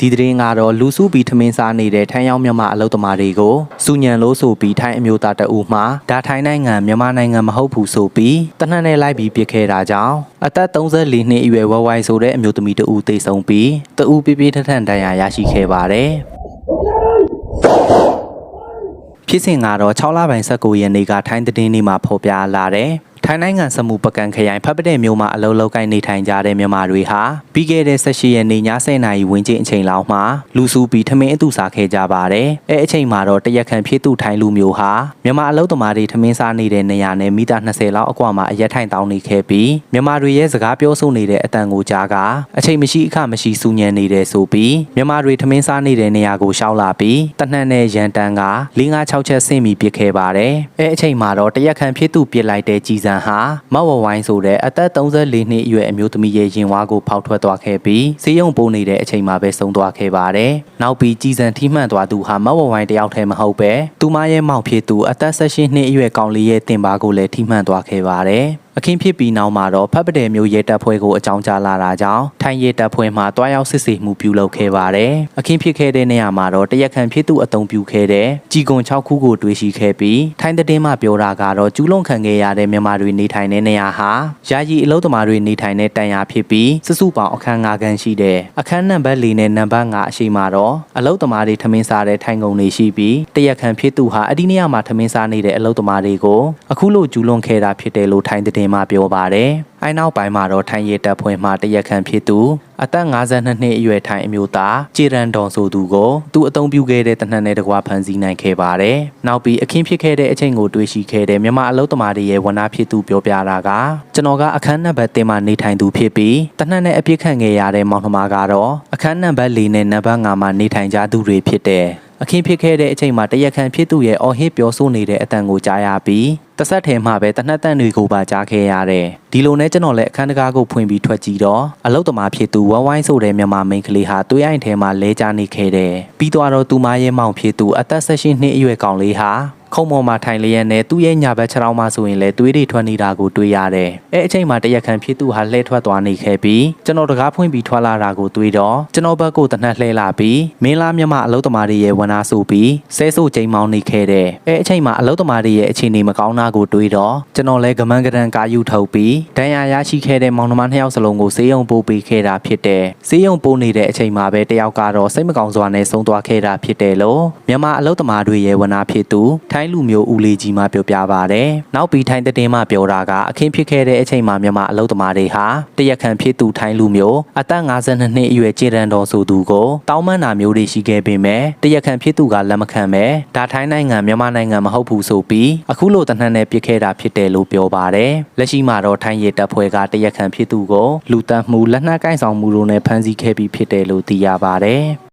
ဒီသတင်းကတော့လူစုပြီးထမင်းစားနေတဲ့ထိုင်းရောက်မြန်မာအလုပ်သမားတွေကိုစူညံလို့ဆိုပြီးထိုင်းအမျိုးသားတအူမှဒါထိုင်းနိုင်ငံမြန်မာနိုင်ငံမဟုတ်ဘူးဆိုပြီးတနက်နဲ့လိုက်ပြီးပြစ်ခဲ့တာကြောင့်အသက်34နှစ်အရွယ်ဝဝိုင်ဆိုတဲ့အမျိုးသမီးတအူသေဆုံးပြီးတအူပြပြထထန်တန်ရာရရှိခဲ့ပါတယ်ဖြစ်စဉ်ကတော့6လပိုင်း19ရက်နေ့ကထိုင်းသတင်းတွေမှာဖော်ပြလာတယ်။ ထိုင်းနိုင်ငံစမူပကံခရိုင်ဖတ်ပတဲ့မြို့မှာအလုပ်လုပ်ကိုင်းနေထိုင်ကြတဲ့မြန်မာတွေဟာပြီးခဲ့တဲ့18ရက်နေ့ည10:00နာရီဝန်းကျင်အချိန်လောက်မှာလူစုပြီးထမင်းအတူစားခဲ့ကြပါတယ်။အဲအချိန်မှာတော့တရက်ခန့်ဖြစ်သူထိုင်းလူမျိုးဟာမြန်မာအလုပ်သမားတွေထမင်းစားနေတဲ့နေရာနဲ့မီတာ20လောက်အကွာမှာအရက်ထိုင်တောင်းနေခဲ့ပြီးမြန်မာတွေရဲ့စကားပြောဆိုနေတဲ့အတန်ကိုကြားကအချိန်မရှိအခမရှိစူညံနေတယ်ဆိုပြီးမြန်မာတွေထမင်းစားနေတဲ့နေရာကိုရှောက်လာပြီးတနှက်နဲ့ရန်တန်းက5-6ချက်ဆင့်ပြီးပြစ်ခဲ့ပါတယ်။အဲအချိန်မှာတော့တရက်ခန့်ဖြစ်သူပြစ်လိုက်တဲ့ကြည်စံဟာမောက်ဝဝိုင်းဆိုတဲ့အသက်34နှစ်အရွယ်အမျိုးသမီးရဲ့ရင်ဝါကိုဖောက်ထွက်သွားခဲ့ပြီးဆေးရုံပို့နေတဲ့အချိန်မှာပဲဆုံးသွားခဲ့ပါတယ်။နောက်ပြီးကြည်စံထိမှန်သွားသူဟာမောက်ဝဝိုင်းတယောက်တည်းမဟုတ်ပဲသူမရဲ့မောင်ဖြစ်သူအသက်18နှစ်အရွယ်ကောင်လေးရဲ့တင်ပါကိုလည်းထိမှန်သွားခဲ့ပါတယ်။ အခင်းဖြစ်ပြီးနောက်မှာတော့ဖတ်ပတဲ့မျိုးရဲတပ်ဖွဲ့ကိုအကြောင်းကြားလာတာကြောင့်ထိုင်းရဲတပ်ဖွဲ့မှတွားရောက်စစ်ဆေးမှုပြုလုပ်ခဲ့ပါတယ်။အခင်းဖြစ်ခဲ့တဲ့နေရာမှာတော့တရက်ခန့်ဖြစ်သူအုံပြုခဲ့တဲ့ជីကွန်6ခုကိုတွေ့ရှိခဲ့ပြီးထိုင်းသတင်းမှပြောတာကတော့ကျူးလွန်ခံခဲ့ရတဲ့မြန်မာတွေနေထိုင်တဲ့နေရာဟာယာယီအလုပ်သမားတွေနေထိုင်တဲ့တန်ရာဖြစ်ပြီးစစုပေါင်းအခန်း၅ခန်းရှိတဲ့အခန်းနံပါတ်၄နဲ့နံပါတ်၅အရှိမှာတော့အလုပ်သမားတွေထမင်းစားတဲ့ထိုင်ကုန်တွေရှိပြီးတရက်ခန့်ဖြစ်သူဟာအဒီနေရာမှာထမင်းစားနေတဲ့အလုပ်သမားတွေကိုအခုလိုကျူးလွန်ခဲ့တာဖြစ်တယ်လို့ထိုင်းသတင်းမှပြောပါတယ်။အဲနောက်ပိုင်းမှာတော့ထိုင်းရဲတပ်ဖွဲ့မှတရက်ခန့်ဖြစ်သူအသက်52နှစ်အရွယ်ထိုင်းအမျိုးသားဂျေရန်ဒေါန်ဆိုသူကိုသူအုံပြုခဲ့တဲ့တနက်နဲ့တကွာဖမ်းဆီးနိုင်ခဲ့ပါတယ်။နောက်ပြီးအခင်းဖြစ်ခဲ့တဲ့အချိန်ကိုတွေ့ရှိခဲ့တဲ့မြန်မာအလုပ်သမားတွေရဲ့ဝန်နာဖြစ်သူပြောပြတာကကျွန်တော်ကအခန်းနံပါတ်3မှာနေထိုင်သူဖြစ်ပြီးတနက်နဲ့အပြစ်ခံခဲ့ရတဲ့မောင်နှမကတော့အခန်းနံပါတ်4နဲ့နံပါတ်5မှာနေထိုင်ကြသူတွေဖြစ်တဲ့ အခင်းဖြစ်ခဲ့တဲ့အချိန်မှာတရက်ခန့်ဖြစ်သူရဲ့အော်ဟစ်ပြောဆိုနေတဲ့အတန်ကိုကြားရပြီးတဆက်ထဲမှာပဲတနက်တန်တွေကိုပါကြားခဲ့ရတယ်ဒီလိုနဲ့ကျွန်တော်လည်းအခန်းတကားကိုဖွင့်ပြီးထွက်ကြည့်တော့အလုတ်သမားဖြစ်သူဝမ်ဝိုင်းဆိုတဲ့မြန်မာမိန်းကလေးဟာသွေးအိုင်ထဲမှာလဲကျနေခဲ့တယ်ပြီးတော့တော့သူမရဲ့မောင်ဖြစ်သူအသက်16နှစ်အရွယ်ကောင်လေးဟာ ခုံပေါ်မှာထိုင်လျက်နဲ့သူ့ရဲ့ညာဘက်ခြေထောက်မှာဆိုရင်လည်းသွေးတွေထွက်နေတာကိုတွေ့ရတယ်။အဲအချိန်မှာတရက်ခန့်ဖြစ်သူဟာလှဲထွက်သွားနေခဲ့ပြီးကျွန်တော်တကားဖွင့်ပြီးထွက်လာတာကိုတွေ့တော့ကျွန်တော်ဘက်ကိုတနက်လှဲလာပြီးမင်းလားမြမအလုတ်သမားတွေရဲ့ဝန်နာဆိုပြီးဆဲဆိုချိန်မောင်းနေခဲ့တဲ့အဲအချိန်မှာအလုတ်သမားတွေရဲ့အခြေအနေမကောင်းတာကိုတွေ့တော့ကျွန်တော်လည်းကမန်းကရန်ကာယူထုတ်ပြီးဒဏ်ရာရရှိခဲ့တဲ့မောင်နှမနှစ်ယောက်စလုံးကိုဆေးရုံပို့ပေးခဲ့တာဖြစ်တဲ့ဆေးရုံပို့နေတဲ့အချိန်မှာပဲတယောက်ကတော့စိတ်မကောင်းစွာနဲ့ဆုံးသွားခဲ့တာဖြစ်တယ်လို့မြန်မာအလုတ်သမားတွေရဲ့ဝန်နာဖြစ်သူထိုင်းလူမျိုးဦးလေးကြီးမှပြောပြပါဗျ။နောက်ပြီးထိုင်းတဲ့မှပြောတာကအခင်းဖြစ်ခဲ့တဲ့အချိန်မှာမြန်မာအလုတ်သမားတွေဟာတရက်ခန့်ဖြစ်သူထိုင်းလူမျိုးအသက်52နှစ်အရွယ်ကျေရန်တော်ဆိုသူကိုတောင်းပန်တာမျိုးတွေရှိခဲ့ပေမဲ့တရက်ခန့်ဖြစ်သူကလက်မခံပဲဒါထိုင်းနိုင်ငံမြန်မာနိုင်ငံမဟုတ်ဘူးဆိုပြီးအခုလိုတနက်နဲ့ပြစ်ခဲ့တာဖြစ်တယ်လို့ပြောပါတယ်။လက်ရှိမှာတော့ထိုင်းရဲတပ်ဖွဲ့ကတရက်ခန့်ဖြစ်သူကိုလူတန်းမှုလက်နက်ကင်ဆောင်မှုတို့နဲ့ဖမ်းဆီးခဲ့ပြီးဖြစ်တယ်လို့သိရပါတယ်။